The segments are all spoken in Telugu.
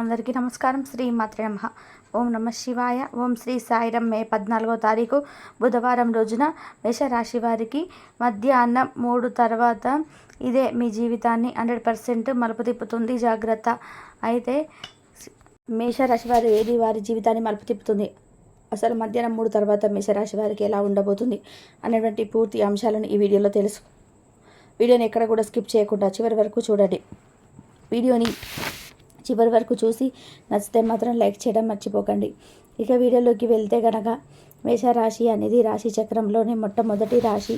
అందరికీ నమస్కారం. శ్రీ మాత్ర నమ. ఓం నమ శివాయ. ఓం శ్రీ సాయిరం. మే పద్నాలుగో తారీఖు బుధవారం రోజున మేషరాశి వారికి మధ్యాహ్నం మూడు తర్వాత ఇదే మీ జీవితాన్ని హండ్రెడ్ పర్సెంట్ మలుపు తిప్పుతుంది. జాగ్రత్త. అయితే మేషరాశి వారు ఏది వారి జీవితాన్ని మలుపు తిప్పుతుంది? అసలు మధ్యాహ్నం మూడు తర్వాత మేషరాశి వారికి ఎలా ఉండబోతుంది అనేటువంటి పూర్తి అంశాలను ఈ వీడియోలో తెలుసు. వీడియోని ఎక్కడ కూడా స్కిప్ చేయకుండా చివరి వరకు చూడండి. వీడియోని చివరి వరకు చూసి నచ్చితే మాత్రం లైక్ చేయడం మర్చిపోకండి. ఇక వీడియోలోకి వెళ్తే గనక మేషరాశి అనేది రాశి చక్రంలోని మొట్టమొదటి రాశి.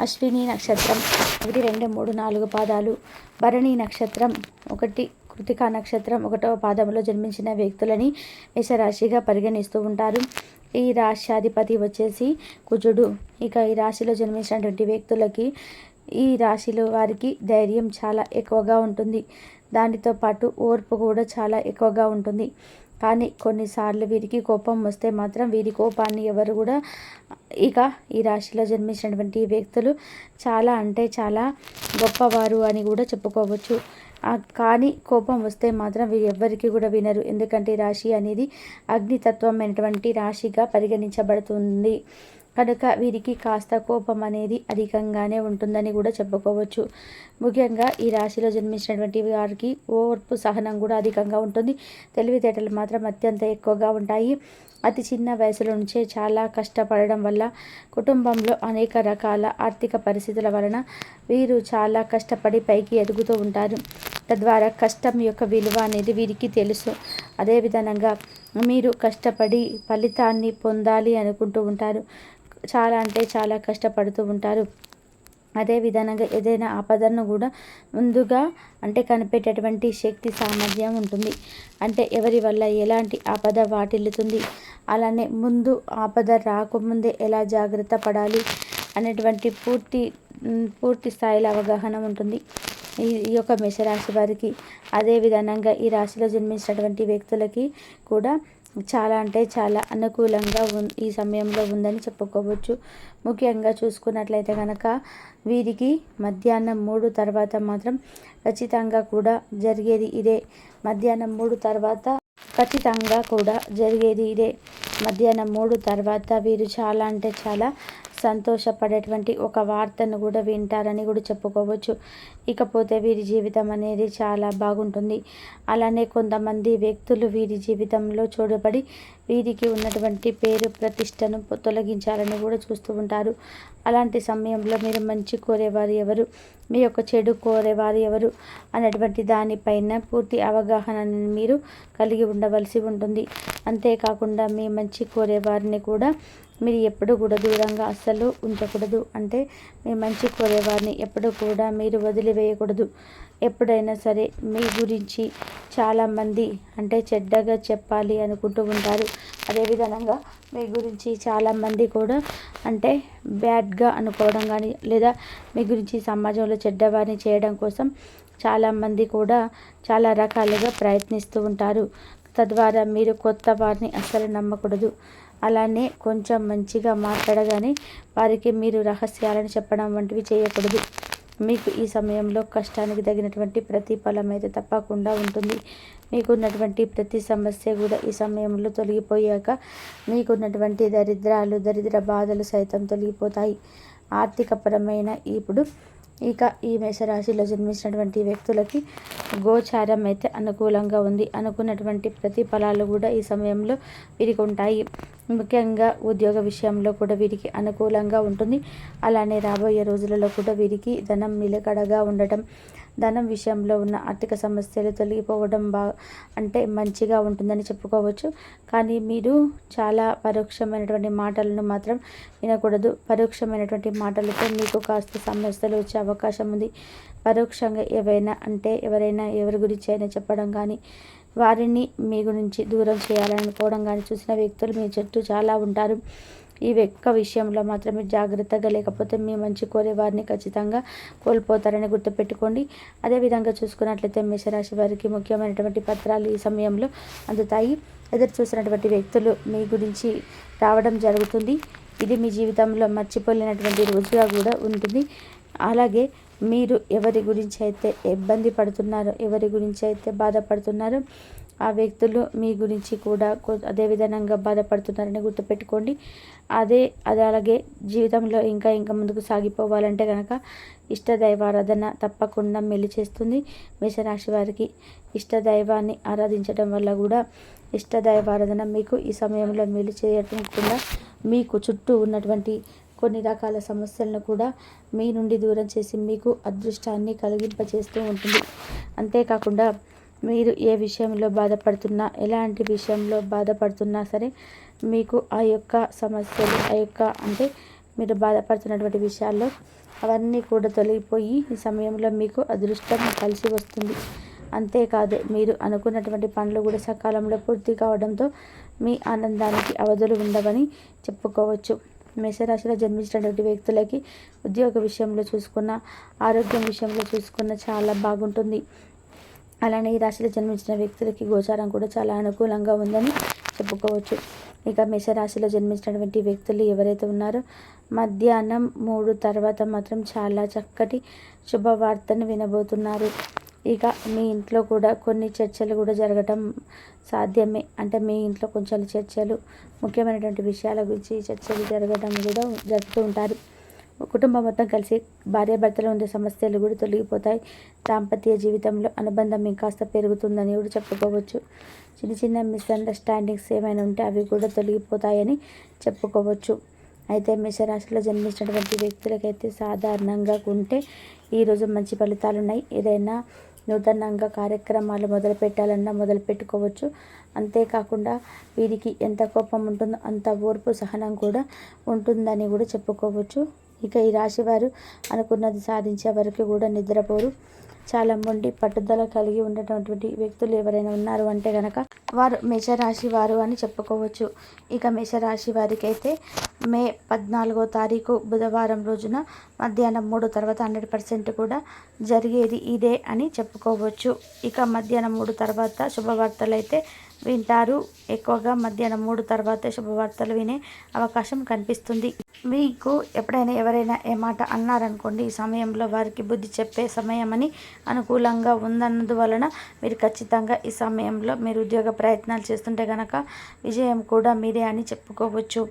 అశ్విని నక్షత్రం ఒకటి రెండు మూడు నాలుగు పాదాలు. భరణి నక్షత్రం ఒకటి కృతికా నక్షత్రం ఒకటవ పాదంలో జన్మించిన వ్యక్తులని మేషరాశిగా పరిగణిస్తూ ఉంటారు. ఈ రాశ్యాధిపతి వచ్చేసి కుజుడు. ఇక ఈ రాశిలో జన్మించినటువంటి వ్యక్తులకి ఈ రాశిలో వారికి ధైర్యం చాలా ఎక్కువగా ఉంటుంది. దానితో పాటు ఓర్పు కూడా చాలా ఎక్కువగా ఉంటుంది. కానీ కొన్నిసార్లు వీరికి కోపం వస్తే మాత్రం వీరి కోపాన్ని ఎవరు కూడా ఇక ఈ రాశిలో జన్మించినటువంటి వ్యక్తులు చాలా అంటే చాలా గొప్పవారు అని కూడా చెప్పుకోవచ్చు. కానీ కోపం వస్తే మాత్రం వీరు ఎవ్వరికీ కూడా వినరు. ఎందుకంటే రాశి అనేది అగ్నితత్వమైనటువంటి రాశిగా పరిగణించబడుతుంది. కనుక వీరికి కాస్త కోపం అనేది అధికంగానే ఉంటుందని కూడా చెప్పుకోవచ్చు. ముఖ్యంగా ఈ రాశిలో జన్మించినటువంటి వారికి ఓర్పు సహనం కూడా అధికంగా ఉంటుంది. తెలివితేటలు మాత్రం అత్యంత ఎక్కువగా ఉంటాయి. అతి చిన్న వయసులో నుంచే చాలా కష్టపడడం వల్ల కుటుంబంలో అనేక రకాల ఆర్థిక పరిస్థితుల వలన వీరు చాలా కష్టపడి పైకి ఎదుగుతూ ఉంటారు. తద్వారా కష్టం యొక్క విలువ అనేది వీరికి తెలుసు. అదేవిధంగా మీరు కష్టపడి ఫలితాన్ని పొందాలి అనుకుంటూ ఉంటారు. చాలా అంటే చాలా కష్టపడుతూ ఉంటారు. అదే విధంగా ఏదైనా ఆపదను కూడా ముందుగా అంటే కనిపెట్టేటువంటి శక్తి సామర్థ్యం ఉంటుంది. అంటే ఎవరి వల్ల ఎలాంటి ఆపద వాటిల్లుతుంది? అలానే ముందు ఆపద రాకముందే ఎలా జాగ్రత్త పడాలి? అనేటువంటి పూర్తి పూర్తి స్థాయిలో అవగాహన ఉంటుంది. ఈ యొక్క మేషరాశి వారికి. అదే విధంగా ఈ రాశిలో జన్మించినటువంటి వ్యక్తులకి కూడా చాలా అంటే చాలా అనుకూలంగా ఈ సమయంలో ఉందని చెప్పుకోవచ్చు. ముఖ్యంగా చూసుకున్నట్లయితే కనుక వీరికి మధ్యాహ్నం మూడు తర్వాత మాత్రం ఖచ్చితంగా కూడా జరిగేది ఇదే. మధ్యాహ్నం మూడు తర్వాత ఖచ్చితంగా కూడా జరిగేది ఇదే. మధ్యాహ్నం మూడు తర్వాత వీరు చాలా అంటే చాలా సంతోషపడేటువంటి ఒక వార్తను కూడా వింటారని కూడా చెప్పుకోవచ్చు. ఇకపోతే వీరి జీవితం అనేది చాలా బాగుంటుంది. అలానే కొంతమంది వ్యక్తులు వీరి జీవితంలో చూడబడి వీరికి ఉన్నటువంటి పేరు ప్రతిష్టను తొలగించాలని కూడా చూస్తూ ఉంటారు. అలాంటి సమయంలో మీరు మంచి కోరేవారు ఎవరు? మీ యొక్క చెడు కోరేవారు ఎవరు? అనేటువంటి దానిపైన పూర్తి అవగాహనని మీరు కలిగి ఉండవలసి ఉంటుంది. అంతేకాకుండా మీ మంచి కోరేవారిని కూడా మీరు ఎప్పుడు కూడా దూరంగా అస్సలు ఉంచకూడదు. అంటే మీ మంచి కోరేవారిని ఎప్పుడు కూడా మీరు వదిలివేయకూడదు. ఎప్పుడైనా సరే మీ గురించి చాలామంది అంటే చెడ్డగా చెప్పాలి అనుకుంటూ ఉంటారు. అదేవిధంగా మీ గురించి చాలామంది కూడా అంటే బ్యాడ్గా అనుకోవడం కానీ లేదా మీ గురించి సమాజంలో చెడ్డవారిని చేయడం కోసం చాలామంది కూడా చాలా రకాలుగా ప్రయత్నిస్తూ ఉంటారు. తద్వారా మీరు కొత్త వారిని అస్సలు నమ్మకూడదు. అలానే కొంచెం మంచిగా మాట్లాడగానే వారికి మీరు రహస్యాలను చెప్పడం వంటివి చేయకూడదు. మీకు ఈ సమయంలో కష్టానికి తగినటువంటి ప్రతిఫలం అయితే తప్పకుండా ఉంటుంది. మీకున్నటువంటి ప్రతి సమస్య కూడా ఈ సమయంలో తొలగిపోయాక మీకున్నటువంటి దరిద్రాలు దరిద్ర బాధలు సైతం తొలగిపోతాయి. ఆర్థికపరమైన ఇప్పుడు ఇక ఈ మేషరాశిలో జన్మించినటువంటి వ్యక్తులకి గోచారం అయితే అనుకూలంగా ఉంది. అనుకున్నటువంటి ప్రతిఫలాలు కూడా ఈ సమయంలో వీరికి ఉంటాయి. ముఖ్యంగా ఉద్యోగ విషయంలో కూడా వీరికి అనుకూలంగా ఉంటుంది. అలానే రాబోయే రోజులలో కూడా వీరికి ధనం నిలకడగా ఉండటం ధనం విషయంలో ఉన్న ఆర్థిక సమస్యలు తొలగిపోవడం బా అంటే మంచిగా ఉంటుందని చెప్పుకోవచ్చు. కానీ మీరు చాలా పరోక్షమైనటువంటి మాటలను మాత్రం వినకూడదు. పరోక్షమైనటువంటి మాటలతో మీకు కాస్త సమస్యలు వచ్చే అవకాశం ఉంది. పరోక్షంగా ఏవైనా అంటే ఎవరైనా ఎవరి గురించి అయినా చెప్పడం కానీ వారిని మీ గురించి దూరం చేయాలనుకోవడం కానీ చూసిన వ్యక్తులు మీ చుట్టూ చాలా ఉంటారు. ఈ యొక్క విషయంలో మాత్రమే జాగ్రత్తగా లేకపోతే మీ మంచి కోరే వారిని ఖచ్చితంగా కోల్పోతారని గుర్తుపెట్టుకోండి. అదేవిధంగా చూసుకున్నట్లయితే మేషరాశి వారికి ముఖ్యమైనటువంటి పత్రాలు ఈ సమయంలో అందుతాయి. ఎదురు చూసినటువంటి వ్యక్తులు మీ గురించి రావడం జరుగుతుంది. ఇది మీ జీవితంలో మర్చిపోలేనటువంటి రోజుగా కూడా ఉంటుంది. అలాగే మీరు ఎవరి గురించి అయితే ఇబ్బంది పడుతున్నారో ఎవరి గురించి అయితే బాధపడుతున్నారో ఆ వ్యక్తులు మీ గురించి కూడా అదే విధంగా బాధపడుతున్నారని గుర్తుపెట్టుకోండి. అదే అది అలాగే జీవితంలో ఇంకా ఇంకా ముందుకు సాగిపోవాలంటే కనుక ఇష్ట దైవారాధన తప్పకుండా మెల్లి చేస్తుంది. మేషరాశి వారికి ఇష్ట దైవాన్ని ఆరాధించడం వల్ల కూడా ఇష్ట దైవారాధన మీకు ఈ సమయంలో మేలు చేయడం కూడా మీకు చుట్టూ ఉన్నటువంటి కొన్ని రకాల సమస్యలను కూడా మీ నుండి దూరం చేసి మీకు అదృష్టాన్ని కలిగింపచేస్తూ ఉంటుంది. అంతేకాకుండా మీరు ఏ విషయంలో బాధపడుతున్నా ఎలాంటి విషయంలో బాధపడుతున్నా సరే మీకు ఆ యొక్క సమస్యలు ఆ యొక్క అంటే మీరు బాధపడుతున్నటువంటి విషయాల్లో అవన్నీ కూడా తొలగిపోయి ఈ సమయంలో మీకు అదృష్టం కలిసి వస్తుంది. అంతేకాదు మీరు అనుకున్నటువంటి పనులు కూడా సకాలంలో పూర్తి కావడంతో మీ ఆనందానికి అవధులు ఉండవని చెప్పుకోవచ్చు. మేషరాశిలో జన్మించినటువంటి వ్యక్తులకి ఉద్యోగ విషయంలో చూసుకున్న ఆరోగ్యం విషయంలో చూసుకున్న చాలా బాగుంటుంది. అలానే ఈ రాశిలో జన్మించిన వ్యక్తులకి గోచారం కూడా చాలా అనుకూలంగా ఉందని చెప్పుకోవచ్చు. ఇక మేషరాశిలో జన్మించినటువంటి వ్యక్తులు ఎవరైతే ఉన్నారో మధ్యాహ్నం మూడు తర్వాత మాత్రం చాలా చక్కటి శుభవార్తను వినబోతున్నారు. ఇక మీ ఇంట్లో కూడా కొన్ని చర్చలు కూడా జరగటం సాధ్యమే. అంటే మీ ఇంట్లో కొంచెం చర్చలు ముఖ్యమైనటువంటి విషయాల గురించి చర్చలు జరగడం కూడా జరుపుతూ ఉంటారు. కుటుంబం మొత్తం కలిసి భార్యాభర్తలు ఉండే సమస్యలు కూడా తొలగిపోతాయి. దాంపత్య జీవితంలో అనుబంధం ఇంకాస్త పెరుగుతుందని కూడా చెప్పుకోవచ్చు. చిన్న చిన్న మిస్అండర్స్టాండింగ్స్ ఏమైనా ఉంటే అవి కూడా తొలగిపోతాయని చెప్పుకోవచ్చు. అయితే మేషరాశిలో జన్మించినటువంటి వ్యక్తులకైతే సాధారణంగా ఉంటే ఈరోజు మంచి ఫలితాలు ఉన్నాయి ఏదైనా నూతనంగా కార్యక్రమాలు మొదలు పెట్టాలన్నా మొదలు పెట్టుకోవచ్చు అంతేకాకుండా వీరికి ఎంత కోపం ఉంటుందో అంత ఓర్పు సహనం కూడా ఉంటుందని కూడా చెప్పుకోవచ్చు. ఇక ఈ రాశి వారు అనుకున్నది సాధించే వరకు కూడా నిద్రపోరు. చాలా మొండి పట్టుదల కలిగి ఉండేటటువంటి వ్యక్తులు ఎవరైనా ఉన్నారు అంటే కనుక వారు మేషరాశి వారు అని చెప్పుకోవచ్చు. ఇక మేషరాశి వారికి అయితే మే పద్నాలుగో తారీఖు బుధవారం రోజున మధ్యాహ్నం మూడు తర్వాత హండ్రెడ్ పర్సెంట్ కూడా జరిగేది ఇదే అని చెప్పుకోవచ్చు. ఇక మధ్యాహ్నం మూడు తర్వాత శుభవార్తలు అయితే వింటారు. ఎక్కువగా మధ్యాహ్నం మూడు తర్వాత శుభవార్తలు వినే అవకాశం కనిపిస్తుంది. మీకు ఎప్పుడైనా ఎవరైనా ఏ మాట అన్నారనుకోండి ఈ సమయంలో వారికి బుద్ధి చెప్పే సమయం అని అనుకూలంగా ఉందన్నందువలన మీరు ఖచ్చితంగా ఈ సమయంలో మీరు ఉద్యోగ ప్రయత్నాలు చేస్తుంటే కనుక విజయం కూడా మీదే అని చెప్పుకోవచ్చు.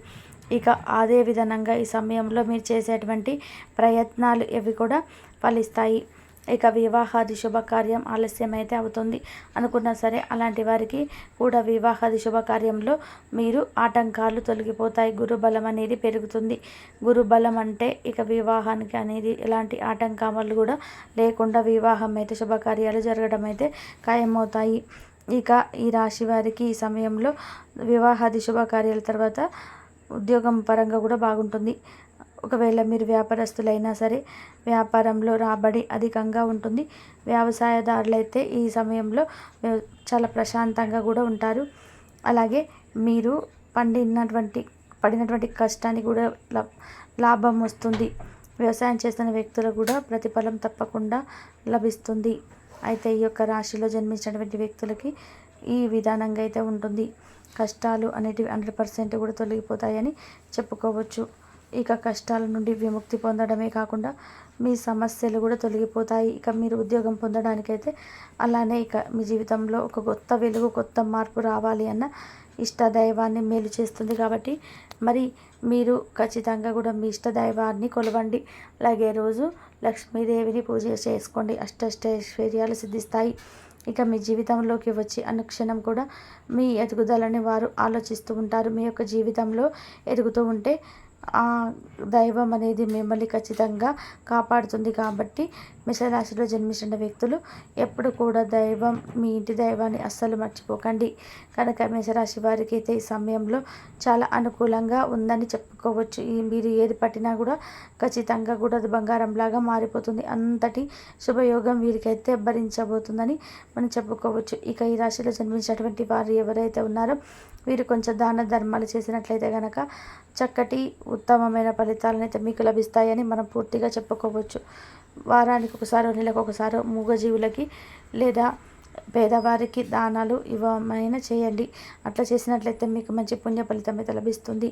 ఇక అదే విధంగా ఈ సమయంలో మీరు చేసేటువంటి ప్రయత్నాలు ఇవి కూడా ఫలిస్తాయి. ఇక వివాహాది శుభకార్యం ఆలస్యమైతే అవుతుంది. అనుకున్నా సరే అలాంటి వారికి కూడా వివాహాది శుభకార్యంలో మీరు ఆటంకాలు తొలగిపోతాయి. గురుబలం అనేది పెరుగుతుంది. గురుబలం అంటే ఇక వివాహానికి అనేది ఎలాంటి ఆటంకాలు కూడా లేకుండా వివాహం అయితే శుభకార్యాలు జరగడం అయితే ఖాయమవుతాయి. ఇక ఈ రాశి వారికి ఈ సమయంలో వివాహాది శుభకార్యాల తర్వాత ఉద్యోగం పరంగా కూడా బాగుంటుంది. ఒకవేళ మీరు వ్యాపారస్తులైనా సరే వ్యాపారంలో రాబడి అధికంగా ఉంటుంది. వ్యవసాయదారులైతే ఈ సమయంలో చాలా ప్రశాంతంగా కూడా ఉంటారు. అలాగే మీరు పండినటువంటి పడినటువంటి కష్టానికి కూడా లా- లాభం వస్తుంది. వ్యవసాయం చేస్తున్న వ్యక్తులకు కూడా ప్రతిఫలం తప్పకుండా లభిస్తుంది. అయితే ఈ యొక్క రాశిలో జన్మించినటువంటి వ్యక్తులకి ఈ విధానంగా అయితే ఉంటుంది. కష్టాలు అనేటివి హండ్రెడ్ పర్సెంట్ కూడా తొలగిపోతాయని చెప్పుకోవచ్చు. ఇక కష్టాల నుండి విముక్తి పొందడమే కాకుండా మీ సమస్యలు కూడా తొలగిపోతాయి. ఇక మీరు ఉద్యోగం పొందడానికైతే అలానే ఇక మీ జీవితంలో ఒక కొత్త వెలుగు కొత్త మార్పు రావాలి అన్న ఇష్ట దైవాన్ని మేలు చేస్తుంది కాబట్టి మరి మీరు ఖచ్చితంగా కూడా మీ ఇష్ట దైవాన్ని కొలవండి. అలాగే రోజు లక్ష్మీదేవిని పూజ చేసుకోండి. అష్టష్టైశ్వర్యాలు సిద్ధిస్తాయి. ఇక మీ జీవితంలోకి వచ్చి అనుక్షణం కూడా మీ ఎదుగుదలని వారు ఆలోచిస్తూ ఉంటారు. మీ యొక్క జీవితంలో ఎదుగుతూ ఉంటే దైవం అనేది మిమ్మల్ని ఖచ్చితంగా కాపాడుతుంది కాబట్టి మిషరాశిలో జన్మించిన వ్యక్తులు ఎప్పుడు కూడా దైవం మీ ఇంటి దైవాన్ని అస్సలు మర్చిపోకండి. కనుక మిషరాశి వారికి అయితే ఈ సమయంలో చాలా అనుకూలంగా ఉందని చెప్పుకోవచ్చు. మీరు ఏది పట్టినా కూడా ఖచ్చితంగా కూడా అది బంగారంలాగా మారిపోతుంది. అంతటి శుభయోగం వీరికైతే భరించబోతుందని మనం చెప్పుకోవచ్చు. ఇక ఈ రాశిలో జన్మించినటువంటి వారు ఎవరైతే ఉన్నారో వీరు కొంచెం దాన ధర్మాలు చేసినట్లయితే కనుక చక్కటి ఉత్తమమైన ఫలితాలను అయితే మీకు లభిస్తాయని మనం పూర్తిగా చెప్పుకోవచ్చు. వారానికి ఒకసారి నెలకు ఒకసారి మూగజీవులకి లేదా పేదవారికి దానాలు ఇవ్వమైనా చేయండి. అట్లా చేసినట్లయితే మీకు మంచి పుణ్య ఫలితం అయితే లభిస్తుంది.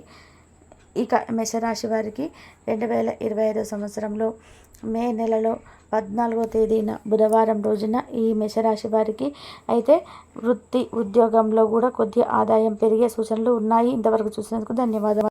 ఇక మేషరాశి వారికి రెండు వేల ఇరవై ఐదో సంవత్సరంలో మే నెలలో పద్నాలుగో తేదీన బుధవారం రోజున ఈ మేషరాశి వారికి అయితే వృత్తి ఉద్యోగంలో కూడా కొద్ది ఆదాయం పెరిగే సూచనలు ఉన్నాయి. ఇంతవరకు చూసినందుకు ధన్యవాదాలు